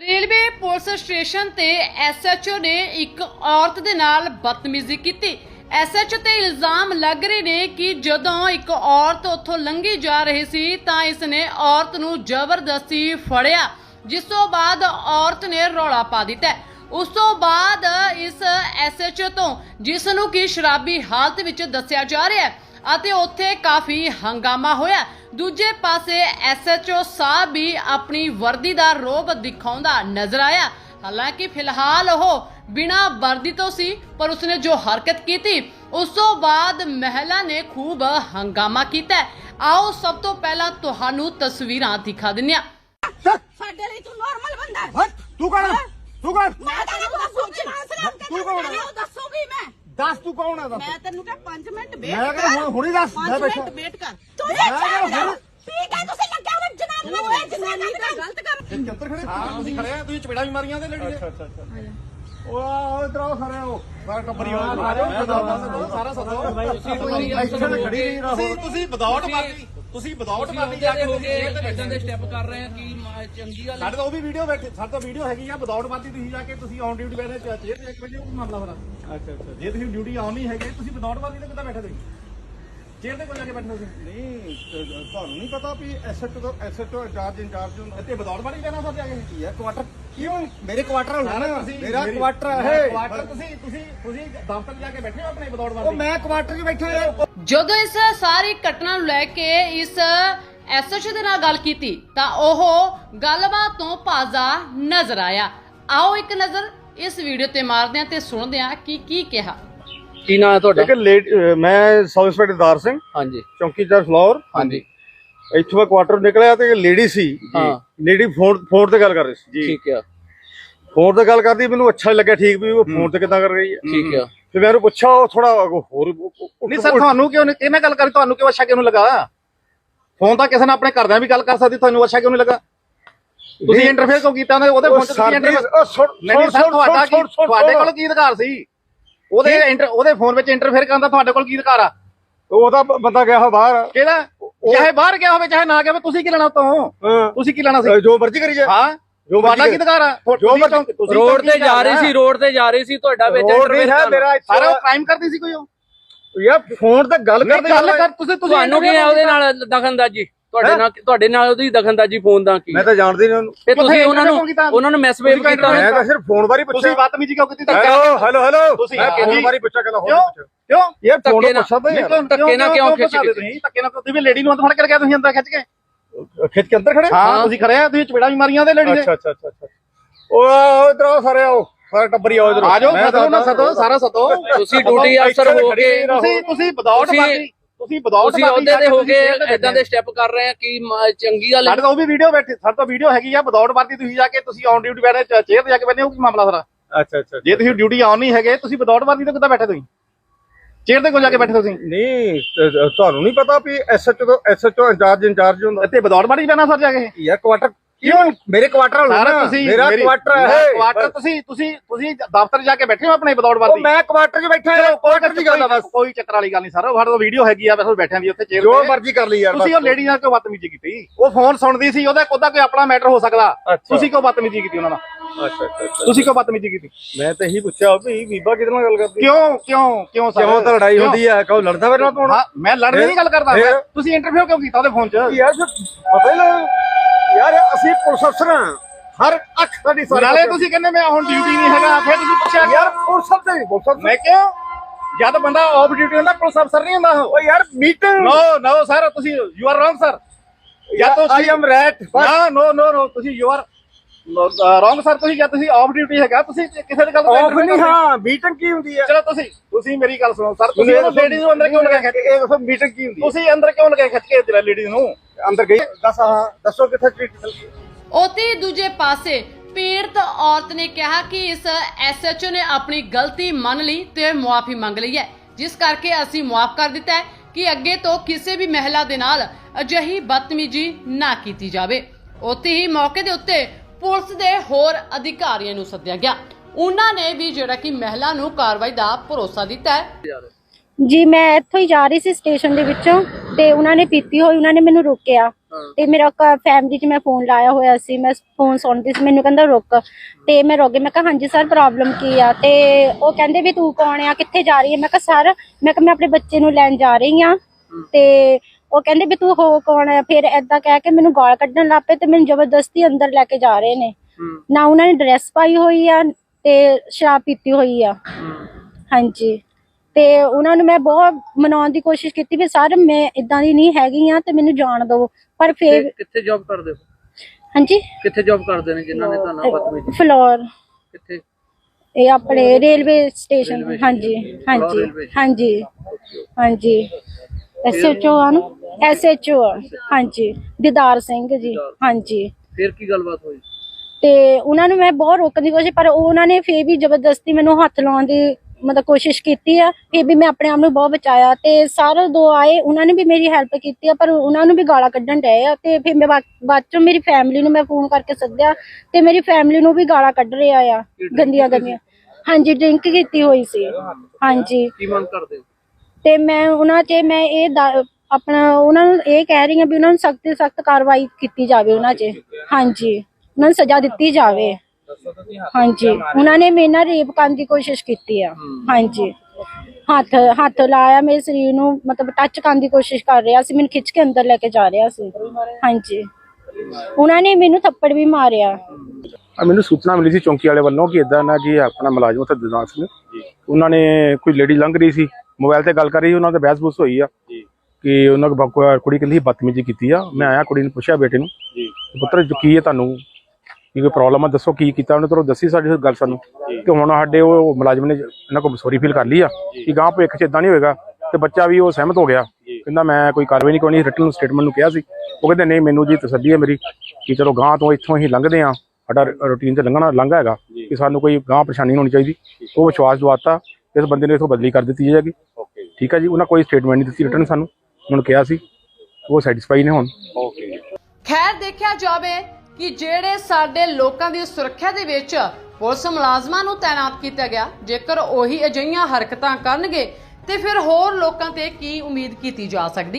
Railway police station ਤੇ SHO ਨੇ ਇੱਕ ਔਰਤ ਦੇ ਨਾਲ ਬਦਤਮੀਜ਼ੀ ਕੀਤੀ। ਐਸਐਚਓ ਤੇ ਇਲਜ਼ਾਮ ਲੱਗ ਰਹੇ ਨੇ ਕਿ ਜਦੋਂ ਇੱਕ ਔਰਤ ਉੱਥੋਂ ਲੰਘੀ ਜਾ ਰਹੀ ਸੀ ਤਾਂ ਇਸ ਨੇ ਔਰਤ ਨੂੰ ਜ਼ਬਰਦਸਤੀ ਫੜਿਆ, ਜਿਸ ਤੋਂ ਬਾਅਦ ਔਰਤ ਨੇ ਰੌਲਾ ਪਾ ਦਿੱਤਾ ਉਸ ਤੋਂ ਬਾਅਦ ਇਸ ਐਸਐਚਓ ਤੋਂ, ਜਿਸ ਨੂੰ ਕਿ ਸ਼ਰਾਬੀ ਹਾਲਤ ਵਿੱਚ ਦੱਸਿਆ ਜਾ ਰਿਹਾ ਹੈ ਅਤੇ ਉੱਥੇ ਕਾਫੀ ਹੰਗਾਮਾ ਹੋਇਆ। ਦੂਜੇ ਪਾਸੇ ਐਸਐਚਓ ਸਾਹਿਬ ਵੀ ਆਪਣੀ ਵਰਦੀ ਦਾ ਰੋਬ ਦਿਖਾਉਂਦਾ ਨਜ਼ਰ ਆਇਆ। ਹਾਲਾਂਕਿ ਫਿਲਹਾਲ ਉਹ ਬਿਨਾ ਵਰਦੀ ਤੋਂ ਸੀ ਪਰ ਉਸਨੇ ਜੋ ਹਰਕਤ ਕੀਤੀ ਉਸ ਤੋਂ ਬਾਅਦ ਮਹਿਲਾ ਨੇ ਖੂਬ ਹੰਗਾਮਾ ਕੀਤਾ। ਆਓ ਸਭ ਤੋਂ ਪਹਿਲਾਂ ਤੁਹਾਨੂੰ ਤਸਵੀਰਾਂ ਦਿਖਾ ਦਿੰਦੇ ਹਾਂ। ਸਾਡੇ ਲਈ ਤੂੰ ਨਾਰਮਲ ਬੰਦਾ ਹੈ। ਤੂੰ ਹੈ? ਤੂੰ ਕੌਣ? ਮੈਂ ਤੂੰ ਕੌਣ ਹੈ? ਦੱਸੂਗੀ ਮੈਂ? ਦੱਸ ਤੂੰ ਕੌਣ ਹੈ ਦੱਸ? ਮੈਂ ਤੈਨੂੰ ਕਿਹਾ 5 ਮਿੰਟ ਵੇਟ ਮੈਂ ਕਿਹਾ ਹੁਣ- ਹੁਣੀ ਦੱਸ, ਮੈਂ 5 ਬੈਠਾ। ਮਿੰਟ ਵੇਟ ਕਰ ਤੂੰ ਇਹ ਹੁਣ- ਠੀਕ ਹੈ ਤੁਸੀਂ ਲੱਗਿਆ ਹੋਇਆ ਜਨਾਨੀ ਨੂੰ ਇਹ ਜਨਾਨੀ ਦਾ ਗਲਤ ਕਰ। ਜੰਤਰ ਖੜੇ। ਹਾਂ ਤੁਸੀਂ ਖੜੇ ਆ ਤੁਸੀਂ ਚਪੇੜਾ ਵੀ ਮਾਰੀਆਂ ਤੇ ਲੜੀ ਅੱਛਾ ਅੱਛਾ ਉਹ ਇਧਰ ਆਓ ਸਾਰੇ ਉਹ ਸਾਰਾ ਟੱਬਰੀ ਆਓ। ਸਾਰਾ ਸਦੋ ਤੁਸੀਂ ਖੜੀ ਨਹੀਂ ਰਹੋ। ਤੁਸੀਂ ਵਿਦਆਊਟ ਮਾਰੀ ਤੁਸੀਂ ਵਿਦਆਊਟ ਮਾਰੀ ਜਾ ਕੇ ਇਦਾਂ ਦੇ ਸਟੈਪ ਕਰ ਰਹੇ ਆ ਕਿ ਮ- ਚੰਗੀ ਗੱਲ ਸਾਡੇ ਤਾਂ ਉਹ ਵੀ ਵੀਡੀਓ ਬੈਠੇ ਸਾਡੇ ਤਾਂ ਵੀਡੀਓ ਹੈਗੀ ਆ ਵਿਦਆਊਟ ਮਾਰਦੀ ਤੁਸੀਂ ਜਾ ਕੇ ਤੁਸੀਂ ਔਨ ਡਿਊਟੀ ਬੈਠੇ ਚੇਅਰ ਤੇ ਜਾ ਕੇ ਬੈਠੇ ਉਹ ਮਾਮਲਾ ਹੋਣਾ। ਅੱਛਾ ਅੱਛਾ। ਜੇ ਤੁਸੀਂ ਡਿਊਟੀ ਆਨ ਨਹੀਂ ਹੈਗੇ ਤੁਸੀਂ ਵਿਦਆਊਟ ਮਾਰਦੀ ਤੇ ਕਿੱਦਾਂ ਬੈਠੇ ਤੁਸੀਂ? ਚੇਅਰ ਤੇ ਕੋਲ ਜਾ ਕੇ ਬੈਠੇ ਤੁਸੀਂ? ਨਹੀਂ ਤੇ ਤੁਹਾਨੂੰ ਨਹੀਂ ਪਤਾ ਵੀ ਐਸਐਚ ਤੋਂ ਐਸਐਚ ਤੋਂ ਇੰਚਾਰਜ ਇੰਚਾਰਜ ਹੁੰਦਾ ਇੱਥੇ ਵਿਦਆਊਟ ਮਾਰੀ ਜਾਣਾ ਸਰ ਜਾ ਕੇ ਕੀ ਹੈ ਕੁਆਟਰ? ਕਿਉਂ? ਮੇਰੇ ਕੁਆਟਰ ਹੋਣਾ ਨਾ ਤੁਸੀਂ ਮੇਰਾ ਮੇਰੀ- ਕੁਆਟਰ ਮੇਰਾ ਹੈ ਕੁਆਟਰ ਤੁਸੀਂ ਤੁਸੀਂ ਤੁਸੀਂ ਦਫ਼ਤਰ ਜਾ ਕੇ ਬੈਠੇ ਹੋ ਆਪਣੇ ਵਿਦਆਊਟ ਉਹ ਮਾਰਦੀ ਮੈਂ ਕੁਆਟਰ 'ਚ ਬੈਠਾ ਹਾਂ ਜਦੋਂ ਇਸ ਸਾਰੀ ਘਟਨਾ ਨੂੰ ਲੈ ਕੇ ਇਸ ਐਸਐਚਓ ਦੇ ਨਾਲ ਗੱਲ ਕੀਤੀ ਤਾਂ ਉਹ ਗੱਲਬਾਤ ਤੋਂ ਭਾਜ਼ਾ ਨਜ਼ਰ ਆਇਆ। ਆਓ ਇੱਕ ਨਜ਼ਰ ਇਸ ਵੀਡੀਓ ਤੇ ਮਾਰਦੇ ਹਾਂ ਤੇ ਸੁਣਦੇ ਹਾਂ ਕਿ ਕੀ ਕਿਹਾ। ਕੀ ਨਾਂ ਹੈ ਤੁਹਾਡਾ? ਕਿ ਲੇਟ ਮੈਂ ਸਬ ਇੰਸਪੈਕਟਰ ਦਾਰ ਸਿੰਘ। ਹਾਂਜੀ। ਚੌਂਕੀਦਾਰ ਫਲੋਰ ਹਾਂਜੀ। ਇੱਥੋਂ ਮੈਂ ਕੁਆਟਰ ਨਿਕਲਿਆ ਤੇ ਲੇਡੀ ਸੀ। ਹਾਂ। ਲੇਡੀ ਫੋਨ ਫੋਨ ਤੇ ਗੱਲ ਕਰ ਰਹੀ ਸੀ। ਜੀ। ਠੀਕ ਆ। ਫੋਨ ਤੇ ਗੱਲ ਕਰਦੀ ਮੈਨੂੰ ਅੱਛਾ ਲੱਗਿਆ ਠੀਕ ਵੀ ਉਹ ਫੋਨ ਤੇ ਕਿੱਦਾਂ ਕਰ ਰਹੀ ਹੈ। ਠੀਕ ਆ। ਫਿਰ ਮੈਂ ਉਹਨੂੰ ਪੁੱਛਿਆ ਉਹ ਥੋੜਾ ਹੋਰ ਨਹੀਂ ਸਰ ਤੁਹਾਨੂੰ ਕਿਉਂ ਕਿਹਨੇ ਗੱਲ ਕਰੀ ਤੁਹਾਨੂੰ ਕਿਉਂ ਅੱਛਾ ਕਿਉਂ ਨਹੀਂ ਲੱਗਾ? ਫੋਨ ਤਾਂ ਕਿਸੇ ਨਾਲ ਆਪਣੇ ਘਰਦਿਆਂ ਵੀ ਗੱਲ ਕਰ ਸਕਦੀ ਤੁਹਾਨੂੰ ਅੱਛਾ ਕਿਉਂ ਨਹੀਂ ਲੱਗਾ? ਤੁਸੀਂ ਇੰਟਰਫੇਅਰ ਕਿਉਂ ਕੀਤਾ ਉਹਦੇ ਫੋਨ 'ਚ ਤੁਸੀਂ ਇੰਟਰਫੇਅਰ ਨਹੀਂ ਨਹੀਂ ਸਰ ਤੁਹਾਡਾ ਕੀ ਤੁਹਾਡੇ ਕੋਲ ਕੀ ਅਧਿਕਾਰ ਸੀ? ਉਹਦੇ ਇੰਟਰ ਉਹਦੇ ਫੋਨ ਵਿੱਚ ਇੰਟਰਫੇਅਰ ਕਰਨ ਦਾ ਤੁਹਾਡੇ ਕੋਲ ਕੀ ਅਧਿਕਾਰ ਆ? ਉਹਦਾ ਬੰਦਾ ਗਿਆ ਹੋ ਬਾਹਰ। ਕਿਹਦਾ? ਚਾਹੇ ਬਾਹਰ ਗਿਆ ਹੋਵੇ ਚਾਹੇ ਨਾ ਗਿਆ ਹੋਵੇ ਤੁਸੀਂ ਕੀ ਲੈਣਾ ਉਤੋਂ? ਹਾਂ। ਤੁਸੀਂ ਕੀ ਲੈਣਾ ਸੀ? ਜੋ ਮਰਜ਼ੀ ਕਰੀ ਜਾ ਹਾਂ। ਜੋ ਤੁਹਾਡਾ ਮਰਜ਼ੀ ਕੀ ਅਧਿਕਾਰ ਆ? ਜੋ ਮਰਜ਼ੀ- ਰੋਡ ਤੇ ਜਾ ਰਹੀ ਸੀ ਰੋਡ ਤੇ ਜਾ ਰਹੀ ਸੀ ਤੁਹਾਡਾ ਵਿੱਚ ਨਹੀਂ ਹੈ ਮੇਰਾ ਸਾਰਾ ਕ੍ਰਾਈਮ ਕਰਦੀ ਸੀ ਕੋਈ ਉਹ? ਯਾਰ ਫੋਨ ਤੇ ਗੱਲ ਕਰਦੇ ਗੱਲ ਕਰ ਤੁਸੀਂ ਤੁਸੀਂ ਤੁਹਾਨੂੰ ਕੀ ਉਹਦੇ ਨਾਲ ਦਖਲਅੰਦਾਜ਼ੀ? ਤੁਹਾਡੇ ਨਾਲ ਤੁਹਾਡੇ ਨਾਲ ਉਹਦੀ ਦਖਲਅੰਦਾਜ਼ੀ ਫੋਨ ਦਾ ਕੀ ਮੈਂ ਤਾਂ ਜਾਣਦੀ ਨਹੀਂ ਉਹਨੂੰ। ਤੇ ਤੁਸੀਂ ਉਹਨਾਂ ਨੂੰ? ਉਹਨਾਂ ਨੂੰ ਮੈਸੇਜ ਤੁਸੀਂ ਕੀਤਾ। ਮੈਂ ਤਾਂ ਸਿਰਫ ਫੋਨ ਬਾਰੇ ਤੁਸੀਂ ਪੁੱਛਿਆ। ਬਦਤਮੀਜ਼ੀ ਕਿਉਂ ਕੀਤੀ? Hello hello hello. ਤੁਸੀਂ। ਫੋਨ ਬਾਰੇ ਪੁੱਛਿਆ ਕਹਿੰਦਾ ਹੋਰ ਕਿਉਂ? ਯਾਰ ਫੋਨ ਧੱਕੇ ਨਾਲ- ਪੁੱਛਦਾ ਨਹੀਂ, ਯਾਰ। ਕਿਉਂ- ਧੱਕੇ ਨਾਲ ਕਿਉਂ ਖਿੱਚ ਕੇ? ਤੁਸੀਂ ਧੱਕੇ ਨਾਲ ਤੁਸੀਂ ਵੀ ਲੇਡੀ ਨੂੰ ਅੰਦਰ ਫੜ ਕੇ ਲਗਿਆ ਤੁਸੀਂ ਅੰਦਰ ਖਿੱਚ ਕੇ। ਖਿੱਚ ਕੇ ਅੰਦਰ ਖੜੇ? ਹਾਂ ਤੁਸੀਂ ਖੜੇ ਆ ਤੁਸੀਂ ਚਪੇੜਾ ਵੀ ਮਾਰੀਆਂ ਉਹਦੇ ਲੇਡੀ ਦੇ ਅੱਛਾ ਅੱਛਾ ਅੱਛਾ ਅੱਛਾ। ਉਹ ਇਧਰ ਆਓ ਸਾਰੇ ਆਓ। ਸਾਰੇ ਟੱਬਰੀ ਆਓ ਇਧਰ। ਆ ਜਾਓ ਸਦੋ ਨਾ ਸਦੋ ਸਾਰਾ ਸਦੋ। ਤੁਸੀਂ ਡਿਊਟੀ ਅਫਸਰ ਹੋ ਕੇ ਤੁਸੀਂ ਤੁਸੀਂ ਵਿਦਆਊਟ ਤੁਸੀਂ- ਬਾਕੀ। ਤੁਸੀਂ ਵਿਦਆਊਟ ਤੁਸੀਂ ਉਹਦੇ ਤੇ ਹੋ ਕੇ ਇਦਾਂ ਦੇ ਸਟੈਪ ਕਰ ਰਹੇ ਆ ਕਿ ਮ- ਚੰਗੀ ਗੱਲ ਹੈ। ਸਾਡੇ ਤਾਂ ਉਹ ਵੀ ਵੀਡੀਓ ਬੈਠੇ ਸਾਡੇ ਤਾਂ ਵੀਡੀਓ ਹੈਗੀ ਆ ਵਿਦਆਊਟ ਬਾਕੀ ਤੁਸੀਂ ਜਾ ਕੇ ਤੁਸੀਂ ਔਨ ਡਿਊਟੀ ਬੈਠੇ ਚੇਅਰ ਤੇ ਜਾ ਕੇ ਬੈਠੇ ਉਹ ਕੀ ਮਾਮਲਾ ਸਾਰਾ? ਅੱਛਾ ਅੱਛਾ ਜੇ ਤੁਸੀਂ ਡਿਊਟੀ ਆਨ ਨਹੀਂ ਹੈਗੇ ਤੁਸੀਂ ਵਿਦਆਊਟ ਬਾਕੀ ਤੇ ਕਿੱਦਾਂ ਬੈਠੇ ਤੁਸੀਂ? ਚੇਅਰ ਤੇ ਕੋਲ ਜਾ ਕੇ ਬੈਠੇ ਤੁਸੀਂ? ਨਹੀਂ ਤੇ ਤੁਹਾਨੂੰ ਨਹੀਂ ਪਤਾ ਵੀ ਐਸਐਚ ਤੋਂ ਐਸਐਚ ਤੋਂ ਇੰਚਾਰਜ ਇੰਚਾਰਜ ਹੁੰਦਾ। ਇੱਥੇ ਵਿਦਆਊਟ ਬਾਕੀ ਬੈਣਾ ਸਰ ਜਾ ਕੇ? ਯਾਰ ਕੁਆਟਰ ਕਿਉਂ? ਮੇਰੇ ਕੁਆਟਰ ਹੋਣਾ ਸਾਰਾ ਤੁਸੀਂ ਮੇਰਾ ਮੇਰੀ- ਕੁਆਟਰ ਮੇਰਾ ਹੈ ਕੁਆਟਰ ਤੁਸੀਂ ਤੁਸੀਂ ਤੁਸੀਂ ਦਫ਼ਤਰ ਜਾ ਕੇ ਬੈਠੇ ਹੋ ਆਪਣੇ ਵਿਦਆਊਟ ਉਹ ਮੈਂ ਕੁਆਟਰ 'ਚ ਬੈਠਾ ਹਾਂ ਕੁਆਟਰ ਦੀ ਗੱਲ ਆ ਬਸ। ਕੋਈ ਚੱਕਰ ਵਾਲੀ ਗੱਲ ਨਹੀਂ ਸਰ। ਸਾਡੇ ਕੋਲ ਵੀਡੀਓ ਹੈਗੀ ਆ ਵੈਸੇ ਬੈਠਿਆਂ ਦੀ ਉੱਥੇ ਚੇਅਰ ਜੋ ਮਰਜ਼ੀ ਕਰ ਲਈ ਯਾਰ ਤੁਸੀਂ ਉਹ ਲੇਡੀ ਨਾਲ ਕਿਉਂ ਬਦਤਮੀਜ਼ੀ ਕੀਤੀ? ਉਹ ਫੋਨ ਸੁਣਦੀ ਸੀ ਉਹਦਾ ਉਹਦਾ ਕੋਈ ਆਪਣਾ ਮੈਟਰ ਹੋ ਸਕਦਾ। ਅੱਛਾ। ਤੁਸੀਂ ਕਿਉਂ ਬਦਤਮੀਜ਼ੀ ਕੀਤੀ ਉਹਨਾਂ ਨਾਲ? ਅੱਛਾ ਅੱਛਾ ਤੁਸੀਂ ਕਿਉਂ ਬਦਤਮੀਜ਼ੀ ਕੀਤੀ? ਮੈਂ ਤਾਂ ਇਹੀ ਪੁੱਛਿਆ ਵੀ ਬੀਬਾ ਕਿਹਦੇ ਨਾਲ ਗੱਲ ਕਰਦੀ? ਕਿਉਂ ਕਿਉਂ ਕਿਉਂ ਸਰ? ਕਿਉਂ ਤਾਂ ਲੜਾਈ? ਹੁੰਦੀ ਹੈ ਕਹੋ ਲੜਦਾ ਮੇਰੇ ਨਾਲ ਤੂੰ ਹੁਣ? ਹਾਂ ਮੈਂ ਲੜਨ ਦੀ ਗੱਲ ਕਰਦਾ। ਫਿਰ? ਮੈਂ। ਤੁਸੀਂ ਇੰਟਰਵਿਊ ਕਿਉਂ ਕੀਤਾ ਉਹਦੇ ਫੋਨ 'ਚ? ਯਾਰ ਫਿਰ ਪਤਾ ਹੀ ਨਾ। ਯਾਰ ਅਸੀਂ ਪੁਲਿਸ ਅਫਸਰ ਹਾਂ। ਹਰ ਅੱਖ ਸਾਡੀ ਸਾਰੀ ਨਾਲੇ ਤੁਸੀਂ ਕਹਿੰਦੇ ਮੈਂ ਹੁਣ ਡਿਊਟੀ ਨਹੀਂ ਹੈਗਾ ਫਿਰ ਤੁਸੀਂ ਪੁੱਛਿਆ ਯਾਰ ਪੁਲਿਸ ਅਫਸਰ ਨਹੀਂ ਪੁਲਿਸ ਅਫਸਰ। ਮੈਂ ਕਿਉਂ? ਜਦ ਬੰਦਾ ਆਫ ਡਿਊਟੀ ਹੁੰਦਾ ਪੁਲਿਸ ਅਫਸਰ ਨਹੀਂ ਹੁੰਦਾ ਉਹ। ਯਾਰ ਮੀਟਿੰਗ ਨੋ ਨੋ ਸਰ ਤੁਸੀਂ ਯੂ ਆਰ ਰੋਂਗ ਸਰ ਜਾਂ ਤੁਸੀਂ ਆਈ ਐਮ ਰੈਟ ਨਾ ਨੋ ਨੋ ਨੋ ਤੁਸੀਂ ਯੂ ਆਰ ਰੋਂਗ ਸਰ ਤੁਸੀਂ ਜਾਂ ਤੁਸੀਂ ਆਫ ਡਿਊਟੀ ਹੈਗਾ ਤੁਸੀਂ ਕਿਸੇ ਦੀ ਗੱਲ ਤੋਂ ਆਫ ਨਹੀਂ। ਹਾਂ ਮੀਟਿੰਗ ਕੀ ਹੁੰਦੀ ਹੈ। ਚਲੋ ਤੁਸੀਂ ਤੁਸੀਂ ਮੇਰੀ ਗੱਲ ਸੁਣੋ ਸਰ ਤੁਸੀਂ ਉਹ ਲੇਡੀਜ਼ ਨੂੰ ਅੰਦਰ ਕਿਉਂ ਲਗਾ ਖਿੱਚ ਇਹ ਦੱਸੋ ਮੀਟਿੰਗ ਕੀ ਹੁੰਦੀ ਹੈ। ਤੁਸੀਂ ਅੰਦਰ ਕਿਉਂ ਲਗਾ ਖਿੱਚ ਕੇ ਜਿਹੜਾ ਲੇਡੀਜ਼ ਨੂੰ? ਅੰਦਰ ਗਈ ਦੱਸ ਹਾਂ ਦੱਸੋ ਕਿੱਥੇ ਟ੍ਰੀਟ ਉਤੇ ਦੂਜੇ ਪਾਸੇ ਪੀੜਤ ਔਰਤ ਨੇ ਕਿਹਾ ਕਿ ਇਸ ਐਸਐਚਓ ਨੇ ਆਪਣੀ ਗਲਤੀ ਮੰਨ ਲਈ ਤੇ ਮੁਆਫੀ ਮੰਗ ਲਈ ਹੈ। ਜਿਸ ਕਰਕੇ ਅਸੀਂ ਮੁਆਫ ਕਰ ਦਿੱਤਾ ਹੈ ਕਿ ਅੱਗੇ ਤੋਂ ਕਿਸੇ ਵੀ ਮਹਿਲਾ ਦੇ ਨਾਲ ਅਜਿਹੀ ਬਦਤਮੀਜ਼ੀ ਨਾ ਕੀਤੀ ਜਾਵੇ। ਉੱਥੇ ਹੀ ਮੌਕੇ ਦੇ ਉੱਤੇ ਪੁਲਿਸ ਦੇ ਹੋਰ ਅਧਿਕਾਰੀਆਂ ਨੂੰ ਸੱਦਿਆ ਗਿਆ। ਉਹਨਾਂ ਨੇ ਵੀ ਜਿਹੜਾ ਕਿ ਮਹਿਲਾ ਨੂੰ ਕਾਰਵਾਈ ਦਾ ਭਰੋਸਾ ਦਿੱਤਾ ਹੈ। ਜੀ ਮੈਂ ਇੱਥੋਂ ਹੀ ਜਾ ਰਹੀ ਸੀ ਸਟੇਸ਼ਨ ਦੇ ਵਿੱਚੋਂ ਤੇ ਉਹਨਾਂ ਨੇ ਪੀਤੀ ਹੋਈ ਉਹਨਾਂ ਨੇ ਮੈਨੂੰ ਰੋਕਿਆ। ਤੇ ਮੇਰਾ ਫੈਮਿਲੀ 'ਚ ਮੈਂ ਫੋਨ ਲਾਇਆ ਹੋਇਆ ਸੀ ਮੈਂ ਫੋਨ ਸੁਣਦੀ ਸੀ ਮੈਨੂੰ ਕਹਿੰਦਾ ਰੁਕ। ਤੇ ਮੈਂ ਰੁਕ ਗਈ ਮੈਂ ਕਿਹਾ ਹਾਂਜੀ ਸਰ ਪ੍ਰੋਬਲਮ ਕੀ ਆ? ਤੇ ਉਹ ਕਹਿੰਦੇ ਵੀ ਤੂੰ ਕੌਣ ਆ ਕਿੱਥੇ ਜਾ ਰਹੀ ਹੈ? ਮੈਂ ਕਿਹਾ ਸਰ ਮੈਂ ਕਿਹਾ ਮੈਂ ਆਪਣੇ ਬੱਚੇ ਨੂੰ ਲੈਣ ਜਾ ਰਹੀ ਆ ਤੇ ਉਹ ਕਹਿੰਦੇ ਵੀ ਤੂੰ ਹੋ ਕੌਣ ਆ ਫਿਰ ਏਦਾਂ ਕਹਿ ਕੇ ਮੈਨੂੰ ਗਾਲ ਕੱਢਣ ਲੱਗ ਪਏ ਤੇ ਮੈਨੂੰ ਜ਼ਬਰਦਸਤੀ ਅੰਦਰ ਲੈ ਕੇ ਜਾ ਰਹੇ ਨੇ। ਨਾ ਉਹਨਾਂ ਨੇ ਡਰੈਸ ਪਾਈ ਹੋਈ ਆ ਤੇ ਸ਼ਰਾਬ ਪੀਤੀ ਹੋਈ ਆ। ਹਾਂਜੀ। ਤੇ ਉਹਨਾਂ ਨੂੰ ਮੈਂ ਬਹੁਤ ਮਨਾਉਣ ਦੀ ਕੋਸ਼ਿਸ਼ ਕੀਤੀ ਵੀ ਸਰ ਮੈਂ ਇਦਾਂ ਦੀ ਨਹੀਂ ਹੈਗੀ ਆ ਤੇ ਮੈਨੂੰ ਜਾਣ ਦਿਓ। ਪਰ ਤੇ ਫਿਰ ਕਿੱਥੇ ਜੌਬ ਕਰਦੇ ਹੋ? ਹਾਂਜੀ? ਕਿੱਥੇ ਜੌਬ ਕਰਦੇ ਨੇ ਜਿਨ੍ਹਾਂ ਨੇ ਤੁਹਾਨੂੰ ਬਦਤਮੀਜ਼ੀ ਫਲੋਰ। ਕਿੱਥੇ? ਇਹ ਆਪਣੇ ਰੇਲਵੇ ਸਟੇਸ਼ਨ। ਹਾਂਜੀ ਹਾਂਜੀ ਹਾਂਜੀ। ਹਾਂਜੀ। ਐਸਐਚਓ ਆ ਨਾ? ਐਸਐਚਓ ਹਾਂਜੀ। ਦਿਦਾਰ ਸਿੰਘ ਜੀ ਹਾਂਜੀ। ਫਿਰ ਕੀ ਗੱਲਬਾਤ ਹੋਈ? ਤੇ ਉਹਨਾਂ ਨੂੰ ਮੈਂ ਬਹੁਤ ਰੋਕਣ ਦੀ ਕੋਸ਼ਿਸ਼ ਪਰ ਉਹ ਉਹਨਾਂ ਨੇ ਫੇਰ ਵੀ ਜ਼ਬਰਦਸਤੀ ਮੈਨੂੰ ਹੱਥ ਲਾਉਣ ਦੀ ਮਤਲਬ ਕੋਸ਼ਿਸ਼ ਕੀਤੀ ਆ। ਫੇਰ ਵੀ ਮੈਂ ਆਪਣੇ ਆਪ ਨੂੰ ਬਹੁਤ ਬਚਾਇਆ ਤੇ ਸਾਰੇ ਦੋ ਆਏ ਉਹਨਾਂ ਨੇ ਵੀ ਮੇਰੀ ਹੈਲਪ ਕੀਤੀ ਆ ਪਰ ਉਹਨਾਂ ਨੂੰ ਵੀ ਗਾਲਾਂ ਕੱਢਣ ਡਏ ਆ ਤੇ ਫਿਰ ਮੈਂ ਬਾ- ਬਾਅਦ ਚੋਂ ਮੇਰੀ ਫੈਮਿਲੀ ਨੂੰ ਮੈਂ ਫੋਨ ਕਰਕੇ ਸੱਦਿਆ ਤੇ ਮੇਰੀ ਫੈਮਿਲੀ ਨੂੰ ਵੀ ਗਾਲਾਂ ਕੱਢ ਰਿਹਾ ਆ ਗੰਦੀਆਂ ਗੰਦੀਆਂ। ਹਾਂਜੀ ਡਰਿੰਕ ਕੀਤੀ ਹੋਈ ਸੀ। ਹਾਂਜੀ। ਕੀ ਮੰਗ ਕਰਦੇ ਹੋ? ਤੇ ਮੈਂ ਉਹਨਾਂ 'ਚ ਮੈਂ ਇਹ ਦਾ- ਆਪਣਾ ਉਹਨਾਂ ਨੂੰ ਇਹ ਕਹਿ ਰਹੀ ਹਾਂ ਵੀ ਉਹਨਾਂ ਨੂੰ ਸਖਤ ਤੋਂ ਸਖਤ ਕਾਰਵਾਈ ਕੀਤੀ ਜਾਵੇ ਉਹਨਾਂ 'ਚ ਹਾਂਜੀ, ਉਹਨਾਂ ਨੂੰ ਸਜ਼ਾ ਦਿੱਤੀ ਜਾਵੇ। ਹਾਂਜੀ, ਉਹਨਾਂ ਨੇ ਮੇਰੇ ਨਾਲ ਰੇਪ ਕਰਨ ਦੀ ਕੋਸ਼ਿਸ਼ ਕੀਤੀ ਆ। ਹਾਂਜੀ, ਹੱਥ ਹੱਥ ਲਾਇਆ ਮੇਰੇ ਸਰੀਰ ਨੂੰ, ਮਤਲਬ ਟੱਚ ਕਰਨ ਦੀ ਕੋਸ਼ਿਸ਼ ਕਰ ਰਿਹਾ ਸੀ, ਮੈਨੂੰ ਖਿੱਚ ਕੇ ਅੰਦਰ ਲੈ ਕੇ ਜਾ ਰਿਹਾ ਸੀ। ਹਾਂਜੀ, ਉਹਨਾਂ ਨੇ ਮੈਨੂੰ ਥੱਪੜ ਵੀ ਮਾਰਿਆ। ਆ ਮੈਨੂੰ ਸੂਚਨਾ ਮਿਲੀ ਸੀ ਚੌਂਕੀ ਵਾਲੇ ਵੱਲੋਂ ਕਿ ਇਦਾਂ ਨਾ ਜੀ ਆਪਣਾ ਮੁਲਾਜ਼ਮ ਉੱਥੇ ਦਿਦਾਰ ਸਿੰਘ ਉਹਨਾਂ ਨੇ ਕੋਈ ਲੇਡੀ ਲੰਘ ਰਹੀ ਸੀ? ਮੋਬਾਈਲ ਤੇ ਗੱਲ ਕਰ ਰਹੀ ਉਹਨਾਂ ਦਾ ਬਹਿਸ-ਬੂਸ ਹੋਈ ਆ ਕਿ ਉਹਨਾਂ ਕੋ ਕੁੜੀ ਕਹਿੰਦੀ ਬਦਤਮੀਜ਼ੀ ਕੀਤੀ ਆ। ਮੈਂ ਆਇਆ ਕੁੜੀ ਨੂੰ ਪੁੱਛਿਆ ਬੇਟੇ ਨੂੰ ਪੁੱਤਰ ਜੋ। ਕੀ ਹੈ ਤੁਹਾਨੂੰ? ਕੀ ਕੋਈ ਪ੍ਰੋਬਲਮ ਆ? ਦੱਸੋ ਕੀ ਕੀਤਾ ਉਹਨੇ? ਤੁਹਾਨੂੰ ਦੱਸੀ ਸਾਡੀ ਗੱਲ ਸਾਨੂੰ ਕਿ ਹੁਣ ਸਾਡੇ ਉਹ ਮੁਲਾਜ਼ਮ ਨੇ ਇਹਨਾਂ ਕੋਲ ਸੌਰੀ ਫੀਲ ਕਰ ਲਈ ਆ ਕਿ ਗਾਂ ਭਵਿੱਖ ਚ ਇਦਾਂ ਨਹੀਂ ਹੋਏਗਾ ਤੇ ਬੱਚਾ ਵੀ ਉਹ ਸਹਿਮਤ ਹੋ ਗਿਆ। ਕਹਿੰਦਾ ਮੈਂ ਕੋਈ ਕਾਰਵਾਈ ਨਹੀਂ ਕਰਨੀ ਰਿਟਨ ਸਟੇਟਮੈਂਟ ਨੂੰ ਕਿਹਾ ਸੀ। ਉਹ ਕਹਿੰਦੇ ਨਹੀਂ ਮੈਨੂੰ ਜੀ ਤਸੱਲੀ ਹੈ ਮੇਰੀ ਕਿ ਚਲੋ ਗਾਂ ਤੋਂ ਇੱਥੋਂ ਹੀ ਲੰਘਦੇ ਆ ਸਾਡਾ ਰੂਟੀਨ ਤੇ ਲੰਘਣਾ ਲੰਘਾ ਹੈਗਾ ਕਿ ਸਾਨੂੰ ਕੋਈ ਗਾਂ ਪਰੇਸ਼ਾਨੀ ਨਹੀਂ ਹੋਣੀ ਚਾਹੀਦੀ। ਉਹ ਵਿਸ਼ਵਾਸ ਦਵਾਤਾ ਇਸ ਬੰਦੇ ਨੇ ਇਥੋਂ ਬਦਲੀ ਕਰ ਦਿੱਤੀ ਜਾਏਗੀ ਠੀਕ ਹੈ ਜੀ ਉਹਨਾਂ ਕੋਈ ਸਟੇਟਮੈਂਟ ਨਹੀਂ ਦਿੱਤੀ ਰਿਟਨ ਸਾਨੂੰ। ਉਹਨਾਂ ਨੂੰ ਕਿਹਾ ਸੀ ਉਹ ਸੈਟੀਸਫਾਈ ਨੇ ਹੁਣ। ਖੈਰ ਦੇਖਿਆ ਜਾਵੇ ਕਿ ਜਿਹੜੇ ਸਾਡੇ ਲੋਕਾਂ ਦੀ ਸੁਰੱਖਿਆ ਦੇ ਵਿੱਚ ਪੁਲਿਸ ਮੁਲਾਜ਼ਮਾਂ ਨੂੰ ਤਾਇਨਾਤ ਕੀਤਾ ਗਿਆ ਜੇਕਰ ਉਹੀ ਅਜਿਹੀਆਂ ਹਰਕਤਾਂ ਕਰਨਗੇ ਤੇ ਫਿਰ ਹੋਰ ਲੋਕਾਂ ਤੇ ਕੀ ਉਮੀਦ ਕੀਤੀ ਜਾ ਸਕਦੀ?